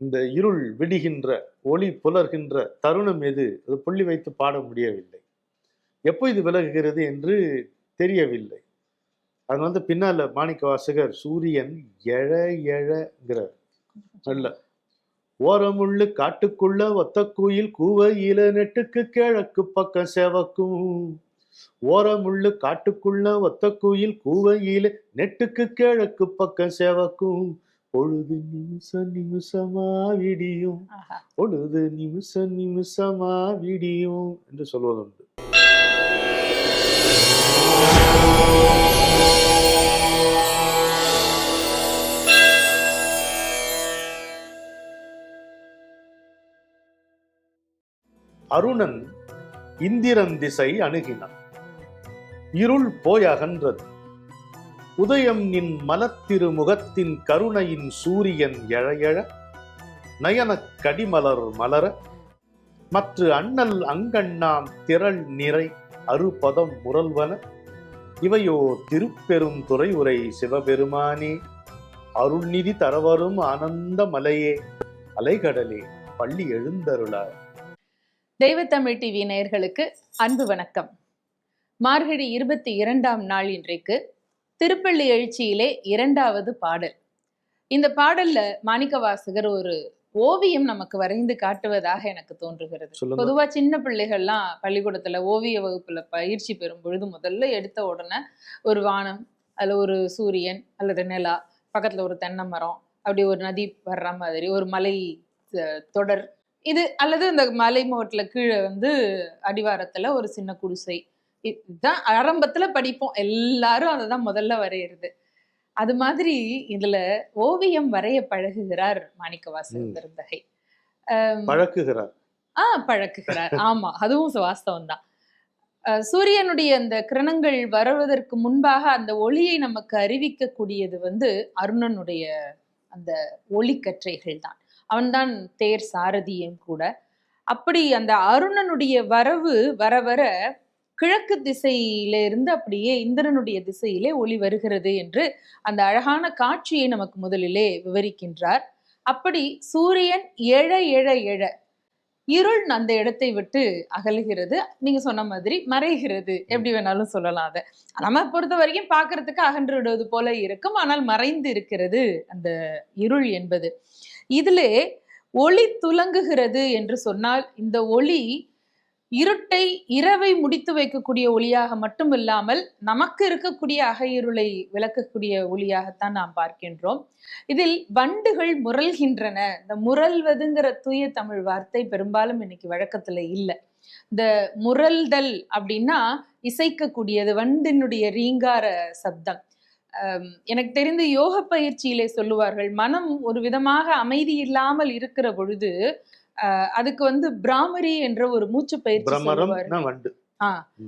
இந்த இருள் விடுகின்ற ஒளி புலர்கின்ற தருணம் எது? அது புள்ளி வைத்து பாட முடியவில்லை. எப்போ இது விலகுகிறது என்று தெரியவில்லை. அது வந்து பின்னால மாணிக்க வாசகர் சூரியன் எழ எழங்கிறார். நல்ல ஓரமுள்ளு காட்டுக்குள்ள ஒத்த குயில் இல நெட்டுக்கு கிழக்கு பக்கம் செவக்கும். ஓரமுள்ளு காட்டுக்குள்ள ஒத்த குயில் கூவையில நெட்டுக்கு கிழக்கு பக்கம் செவக்கும். பொழுது நிமிஷம் நிமிஷமா விடியும். பொழுது நிமிஷம் நிமிஷமா விடியும் என்று சொல்வதுண்டு. அருணன் இந்திரன் திசை அணுகினான். இருள் போய் அகன்றது. உதயம் நின் மலத்திருமுகத்தின் கருணையின் சூரியன் எழையழ நயனக் கடிமலர் மலர மற்ற அண்ணல் அங்கண்ணாம் திரள் நிறை அறுபதம் முரல்வன இவையோ திருப்பெரும் துறை உரை சிவபெருமானே. அருள்நிதி தரவரும் ஆனந்த மலையே அலைகடலே பள்ளி எழுந்தருளார். தெய்வத்தமிழ் டிவி நேயர்களுக்கு அன்பு வணக்கம். மார்கழி இருபத்தி இரண்டாம் நாள் இன்றைக்கு திருப்பள்ளி எழுச்சியிலே இரண்டாவது பாடல். இந்த பாடல்ல மாணிக்கவாசகர் ஒரு ஓவியம் நமக்கு வரைந்து காட்டுவதாக எனக்கு தோன்றுகிறது. பொதுவா சின்ன பிள்ளைகள்லாம் பள்ளிக்கூடத்துல ஓவிய வகுப்புல பயிற்சி பெறும் பொழுது முதல்ல எடுத்த உடனே ஒரு வானம் அதுல ஒரு சூரியன் அல்லது நிலா பக்கத்துல ஒரு தென்னை மரம் அப்படி ஒரு நதி வர்ற மாதிரி ஒரு மலை தொடர். இது அல்லது இந்த மலை முகட்டுல கீழே வந்து அடிவாரத்துல ஒரு சின்ன குடிசை இதுதான் ஆரம்பத்துல படிப்போம். எல்லாரும் அதை தான் முதல்ல வரையறது. அது மாதிரி இதுல ஓவியம் வரைய பழகுகிறார் மாணிக்கவாசகர் ம். பெருந்தகை. பழக்குகிறார். ஆ பழக்குகிறார். ஆமா அதுவும் வாஸ்தவம் தான் சூரியனுடைய அந்த கிரணங்கள் வருவதற்கு முன்பாக அந்த ஒளியை நமக்கு அறிவிக்கக்கூடியது வந்து அருணனுடைய அந்த ஒளிக்கற்றைகள் தான் அவன்தான் தேர் சாரதியும் கூட. அப்படி அந்த அருணனுடைய வரவு வர வர கிழக்கு திசையிலிருந்து அப்படியே இந்திரனுடைய திசையிலே ஒளி வருகிறது என்று அந்த அழகான காட்சியை நமக்கு முதலிலே விவரிக்கின்றார். அப்படி சூரியன் எழ எழ எழ இருள் அந்த இடத்தை விட்டு அகலுகிறது. நீங்க சொன்ன மாதிரி மறைகிறது. எப்படி வேணாலும் சொல்லலாம் அதை. நம்ம பொறுத்த வரைக்கும் பாக்குறதுக்கு அகன்று விடுவது போல இருக்கும். ஆனால் மறைந்து இருக்கிறது அந்த இருள் என்பது. இதிலே ஒளி துலங்குகிறது என்று சொன்னால் இந்த ஒளி இருட்டை இரவை முடித்து வைக்கக்கூடிய ஒளியாக மட்டும் இல்லாமல் நமக்கு இருக்கக்கூடிய அகையிருளை விளக்கக்கூடிய ஒளியாகத்தான் நாம் பார்க்கின்றோம். இதில் வண்டுகள் முரல்கின்றன. இந்த முரல்வதுங்கிற தூய தமிழ் வார்த்தை பெரும்பாலும் இன்னைக்கு வழக்கத்துல இல்லை. இந்த முரல்தல் அப்படின்னா இசைக்கக்கூடியது வண்டினுடைய ரீங்கார சப்தம். எனக்கு தெரிந்து யோக பயிற்சியிலே சொல்லுவார்கள் மனம் ஒரு விதமாக அமைதி இல்லாமல் இருக்கிற பொழுது அதுக்கு வந்து பிராமரி என்ற ஒரு மூச்சு பயிற்சி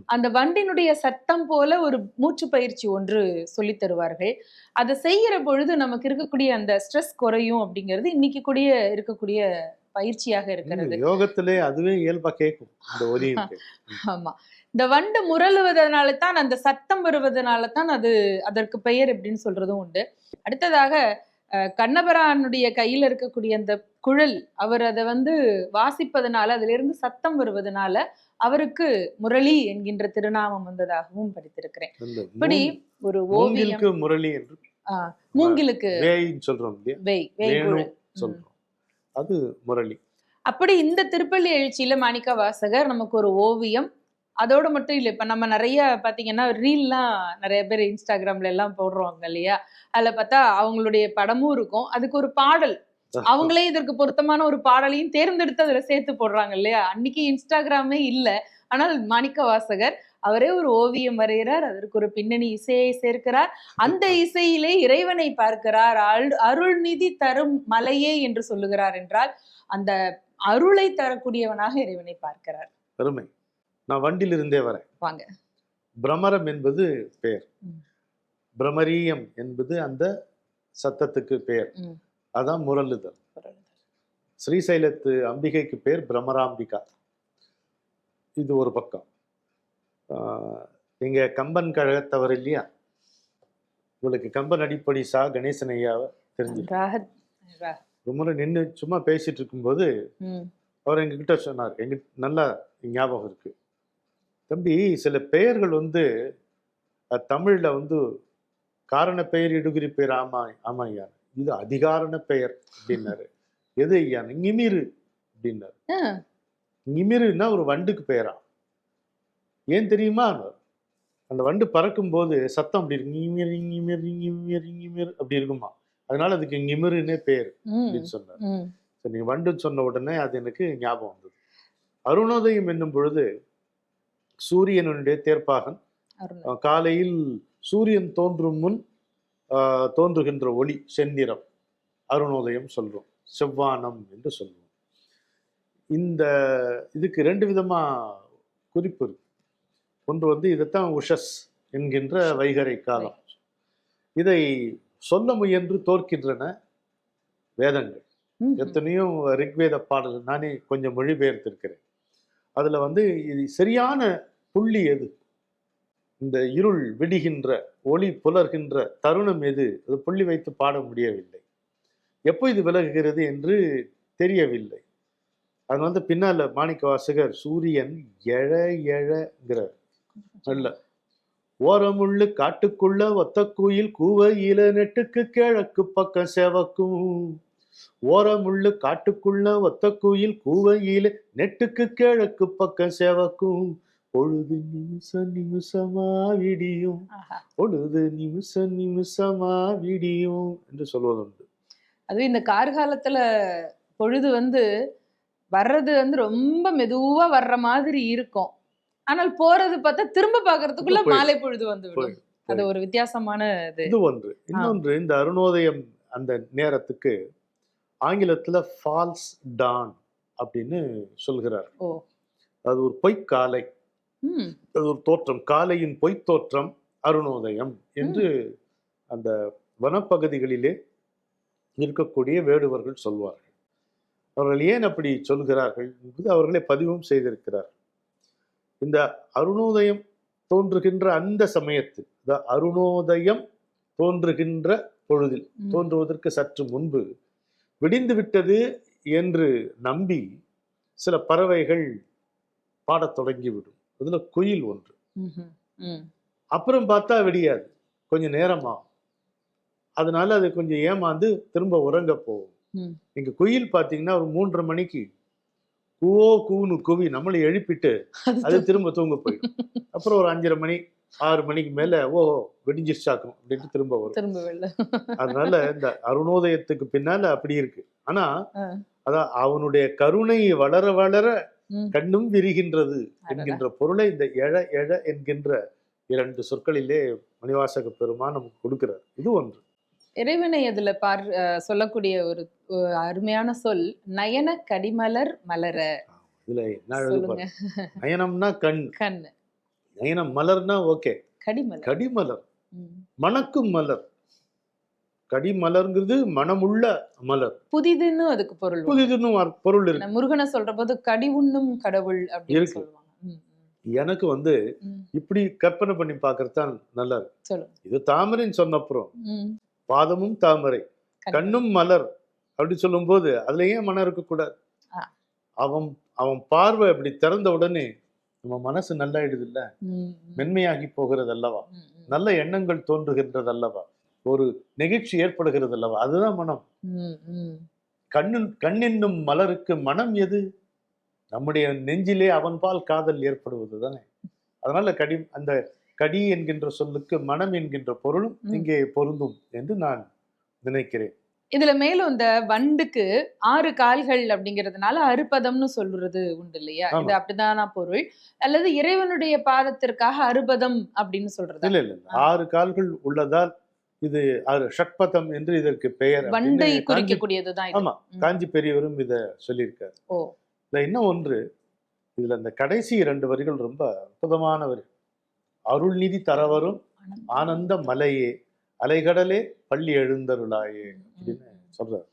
அந்த வண்டினுடைய சத்தம் போல ஒரு மூச்சு பயிற்சி ஒன்று சொல்லித் தருவார்கள். அதை செய்யற பொழுது நமக்கு இருக்கக்கூடிய அந்த ஸ்ட்ரெஸ் குறையும் அப்படிங்கிறது இன்னைக்கு கூடிய இருக்கக்கூடிய பயிற்சியாக இருக்கிறது. யோகத்திலே அதுவே இயல்பா கேட்கும் இந்த ஒலி. ஆமா. இந்த வண்டு முரளுவதனால தான் அந்த சத்தம் வருவதனால தான் அது அதற்கு பெயர் எப்படின்னு சொல்றதும் உண்டு. அடுத்ததாக கண்ணபரானுடைய கையில இருக்கக்கூடிய அந்த குழல் அவர் அதை வந்து வாசிப்பதனால அதுல இருந்து சத்தம் வருவதனால அவருக்கு முரளி என்கின்ற திருநாமம் வந்ததாகவும் படித்திருக்கிறேன். இப்படி ஒரு ஓவியம் முரளி என்று மூங்கிலுக்கு. சொல்றோம் அது முரளி. அப்படி இந்த திருப்பள்ளி எழுச்சியில மாணிக்க வாசகர் நமக்கு ஒரு ஓவியம் அதோட மட்டும் இல்லை இப்ப நம்ம நிறைய பாத்தீங்கன்னா ரீல்லாம் நிறைய பேர் இன்ஸ்டாகிராம்ல எல்லாம் போடுறாங்க இல்லையா? அதுல பார்த்தா அவங்களுடைய படமும் இருக்கும். அதுக்கு ஒரு பாடல். அவங்களே இதற்கு பொருத்தமான ஒரு பாடலையும் தேர்ந்தெடுத்து அதுல சேர்த்து போடுறாங்க இல்லையா? அன்னைக்கு இன்ஸ்டாகிராமே இல்ல. ஆனால் மாணிக்க வாசகர் அவரே ஒரு ஓவியம் வரைகிறார். அதற்கு ஒரு பின்னணி இசையை சேர்க்கிறார். அந்த இசையிலே இறைவனை பார்க்கிறார். அருள் அருள்நிதி தரும் மலையே என்று சொல்லுகிறார் என்றால் அந்த அருளை தரக்கூடியவனாக இறைவனை பார்க்கிறார். பெருமை நான் வண்டியில் இருந்தே வரேன். வாங்க. பிரமரம் என்பது பெயர். பிரமரீயம் என்பது அந்த சத்தத்துக்கு பெயர். அதான் முரளுதல் ஸ்ரீசைலத்து அம்பிகைக்கு பேர் பிரமராம்பிகா. இது ஒரு பக்கம். இங்க கம்பன் கழகத்தவர் இல்லையா? உங்களுக்கு கம்பன் அடிப்படை சா கணேசன் ஐயாவை தெரிஞ்சு முறை நின்று சும்மா பேசிட்டு இருக்கும்போது அவர் எங்ககிட்ட சொன்னார். எங்க நல்லா ஞாபகம் இருக்கு. தம்பி சில பெயர்கள் வந்து தமிழ்ல வந்து காரண பெயர் இடுகுறி பெயர் ஆமா ஆமா ஐயா. இது அதிகாரண பெயர் அப்படின்னாரு. எது ஐயா? நிமிரு அப்படின்னாரு. நிமிருன்னா ஒரு வண்டுக்கு பெயரா? ஏன் தெரியுமா? அந்த வண்டு பறக்கும் போது சத்தம் அப்படி இருக்கு. நிமிர் நிமிர் நிமிர் நிமிர் அப்படி இருக்குமா? அதனால அதுக்கு நிமிருன்னே பெயர் ம். அப்படின்னு சொன்னார். ம். சரி நீ வண்டு சொன்ன உடனே அது எனக்கு ஞாபகம் வந்தது. அருணோதயம் என்னும் பொழுது சூரியனுடைய தேர்ப்பாகன் அஹ், காலையில் சூரியன் தோன்றும் முன் தோன்றுகின்ற ஒளி செந்நிறம் அருணோதயம் சொல்றோம். செவ்வானம் என்று சொல்லுவோம் இந்த இதுக்கு ரெண்டு விதமா குறிப்பு இருக்கு. ஒன்று வந்து இதைத்தான் உஷஸ் என்கின்ற வைகறை காலம். இதை சொல்ல முயன்று தோற்கின்றன வேதங்கள். எத்தனையோ ரிக்வேத பாடல்கள் நானே கொஞ்சம் மொழிபெயர்த்திருக்கிறேன். அதுல வந்து இது சரியான புள்ளி எது? இந்த இருள் விடுகின்ற ஒளி புலர்கின்ற தருணம் எது? அது புள்ளி வைத்து பாட முடியவில்லை. எப்போ இது விலகுகிறது என்று தெரியவில்லை. அது வந்து பின்னால மாணிக்க வாசகர் சூரியன் எழ எழங்கிறார். நல்ல ஓரமுள்ளு காட்டுக்குள்ள ஒத்த குயில் கூவையில நெட்டுக்கு கிழக்கு பக்கம் செவக்கும். ஓரமுள்ளு காட்டுக்குள்ள ஒத்த குயில் கூவையில நெட்டுக்கு கிழக்கு பக்கம் செவக்கும். பொழுது நிமிஷ நிமிஷமா விடியும். பொழுது நிமிஷ நிமிஷமா விடியும் என்று சொல்வதுண்டு. அதுவும் இந்த கார்காலத்துல பொழுது வந்து வர்றது வந்து ரொம்ப மெதுவா வர்ற மாதிரி இருக்கும். ஆனால் போறது பார்த்தா திரும்ப பாக்குறதுக்குள்ள. மாலை பொழுது வந்து. அது ஒரு வித்தியாசமான இது. இது ஒன்று. இன்னொன்று இந்த அருணோதயம் அந்த நேரத்துக்கு ஆங்கிலத்துல ஃபால்ஸ் டான் அப்படின்னு சொல்கிறார். அது ஒரு பொய்க்காலை. அது ஒரு தோற்றம். காலையின் பொய்த் தோற்றம் அருணோதயம் என்று அந்த வனப்பகுதிகளிலே இருக்கக்கூடிய வேடுவர்கள் சொல்வார்கள். அவர்கள் ஏன் அப்படி சொல்கிறார்கள் என்பது அவர்களே பதிவும் செய்திருக்கிறார். இந்த அருணோதயம் தோன்றுகின்ற அந்த சமயத்தில் அருணோதயம் தோன்றுகின்ற பொழுதில். தோன்றுவதற்கு சற்று முன்பு விடிந்து விட்டது என்று நம்பி சில பறவைகள் பாடத் தொடங்கிவிடும். அதுல குயில் ஒன்று. அப்புறம் பார்த்தா விடியாது. கொஞ்சம் நேரமாகும். அதனால அது கொஞ்சம் ஏமாந்து திரும்ப உறங்க போகும். ம். நீங்க குயில் பார்த்தீங்கன்னா ஒரு மூன்றரை மணிக்கு கூவோ கூன்னு குவி நம்மளை எழுப்பிட்டு அது திரும்ப தூங்க போயிடும். அப்புறம் ஒரு அஞ்சரை மணி ஆறு மணிக்கு மேல ஓ வெடிஞ்சிருச்சாக்கும் அப்படின்ட்டு திரும்ப வரும். அதனால இந்த அருணோதயத்துக்கு பின்னால அப்படி இருக்கு. ஆனா. அதான் அவனுடைய கருணை வளர வளர. கண்ணும் விரிகின்றது. என்கின்ற பொருளை இந்த எழ எழ என்கின்ற இரண்டு சொற்களிலே மணிவாசக பெருமான் நமக்கு கொடுக்கிறார். இது ஒன்று. இறைவனை அதுல பார் சொல்லக்கூடிய ஒரு அருமையான சொல் நயன கடிமலர் மலர இதுல என்ன. நயனம்னா கண். கண். நயனம் மலர்னா ஓகே. கடிமலர். கடிமலர். மணக்கும் மலர். கடிமலர்ங்கிறது மனமுள்ள மலர் புதிதுன்னு அதுக்கு பொருள். புதிதுன்னு பொருள் இருக்கு முருகனை சொல்ற போது கடி உண்ணும் கடவுள் அப்படின்னு. சொல்லுவாங்க எனக்கு வந்து. இப்படி கற்பனை பண்ணி பார்க்கறது தான் நல்லா இருக்கு இது தாமரைன்னு சொன்னப்புறம் ம். பாதமும் தாமரை. கண்ணும் மலர் அப்படி சொல்லும்போது அதுல ஏன் மனம் இருக்கக்கூடாது. அவன் அவன் பார்வை அப்படி திறந்த உடனே நம்ம மனசு நல்லாயிடுது இல்ல மென்மையாகி போகிறது அல்லவா. நல்ல எண்ணங்கள் தோன்றுகின்றது அல்லவா ஒரு நெகிழ்ச்சி ஏற்படுகிறது அல்லவா அதுதான் மனம் ம், ம். கண்ணு கண் என்னும் மலருக்கு மனம் எது நம்முடைய நெஞ்சிலே அவன்பால் காதல் ஏற்படுவது தானே அதனால கடி அந்த கடி என்கின்ற சொல்லுக்கு மனம் என்கின்ற பொருளும். இங்கே பொருந்தும் என்று நான் நினைக்கிறேன் இதுல மேலும் இந்த வண்டுக்கு ஆறு கால்கள் அப்படிங்கிறதுனால அறுபதம்னு சொல்றது உண்டு இல்லையா. இது அப்படிதானா பொருள் அல்லது இறைவனுடைய பாதத்திற்காக அறுபதம் அப்படின்னு சொல்றதா இல்ல இல்ல. ஆறு கால்கள் உள்ளதால் இது ஆறு ஷட்பதம் என்று இதற்கு பெயர். ஆமா. காஞ்சி பெரியவரும் இத சொல்லியிருக்காரு. ஓ. இல்ல இன்னும் ஒன்று? இதுல இந்த கடைசி இரண்டு வரிகள் ரொம்ப அற்புதமான வரி. அருள்நிதி தரவரும் ஆனந்த மலையே அலைகடலே பள்ளி எழுந்தருளாயே அப்படின்னு சொல்றார்.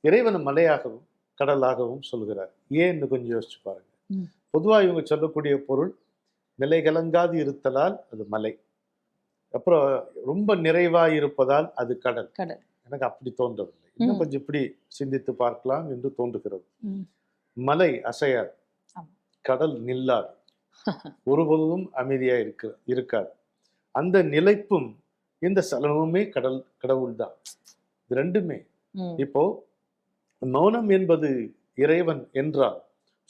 இறைவன் மலையாகவும் கடலாகவும் சொல்கிறார். ஏன்னு கொஞ்சம் யோசிச்சு பாருங்க. பொதுவா இவங்க சொல்லக்கூடிய பொருள் நிலை கலங்காது இருத்தலால் அது மலை. அப்புறம் ரொம்ப நிறைவா இருப்பதால் அது கடல். கடல். எனக்கு அப்படி தோன்றவில்லை. இன்னும். கொஞ்சம் இப்படி சிந்தித்து பார்க்கலாம் என்று தோன்றுகிறது. மலை அசையாது. கடல் நில்லாது. ஒருபொழுதும் அமைதியா இருக்க இருக்காது. அந்த நிலைப்பும் இந்த சலனமுமே கடல் கடவுள்தான். இது ரெண்டுமே. இப்போ மௌனம் என்பது இறைவன் என்றால்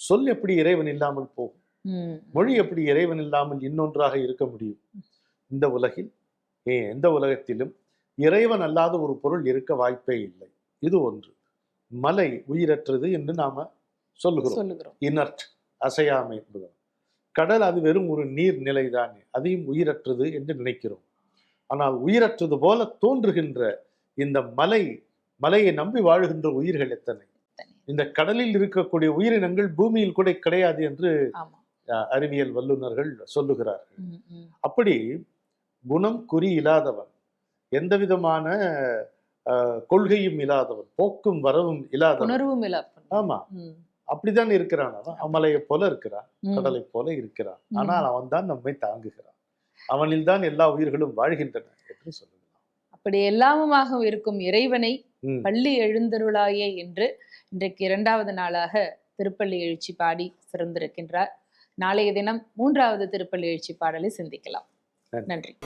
சொல் எப்படி இறைவன் இல்லாமல் போகும்? மொழி எப்படி இறைவன் இல்லாமல் இன்னொன்றாக இருக்க முடியும்? இந்த உலகில் ஏன் எந்த உலகத்திலும் இறைவன் அல்லாத ஒரு பொருள் இருக்க வாய்ப்பே இல்லை. இது ஒன்று. மலை உயிரற்றது என்று நாம சொல்லுகிறோம். இனர்ட் அசையாமை என்பது கடல் அது வெறும் ஒரு நீர் நிலைதானே அதையும் உயிரற்றது என்று நினைக்கிறோம். ஆனால் உயிரற்றது போல தோன்றுகின்ற இந்த மலை மலையை நம்பி வாழுகின்ற உயிர்கள் எத்தனை. இந்த கடலில் இருக்கக்கூடிய உயிரினங்கள் பூமியில் கூட கிடையாது என்று அறிவியல் வல்லுநர்கள் சொல்லுகிறார்கள். அப்படி குணம் குறி இல்லாதவன். எந்த விதமான கொள்கையும் இல்லாதவன் போக்கும் வரவும் இல்லாதவன். உணர்வும் ஆமா. அப்படித்தான் இருக்கிறான் அவன். அமலையை போல இருக்கிறான். கடலை போல இருக்கிறான். ஆனால் அவன் தான் நம்மை தாங்குகிறான். அவனில் தான் எல்லா உயிர்களும் வாழ்கின்றன என்று சொல்லலாம் அப்படி எல்லாமுமாக இருக்கும் இறைவனை. பள்ளி எழுந்தருளாயே என்று இன்றைக்கு இரண்டாவது நாளாக திருப்பள்ளி எழுச்சி பாடி சிறந்திருக்கின்றார். நாளைய தினம் மூன்றாவது திருப்பள்ளி எழுச்சி பாடலை சிந்திக்கலாம். நன்றி.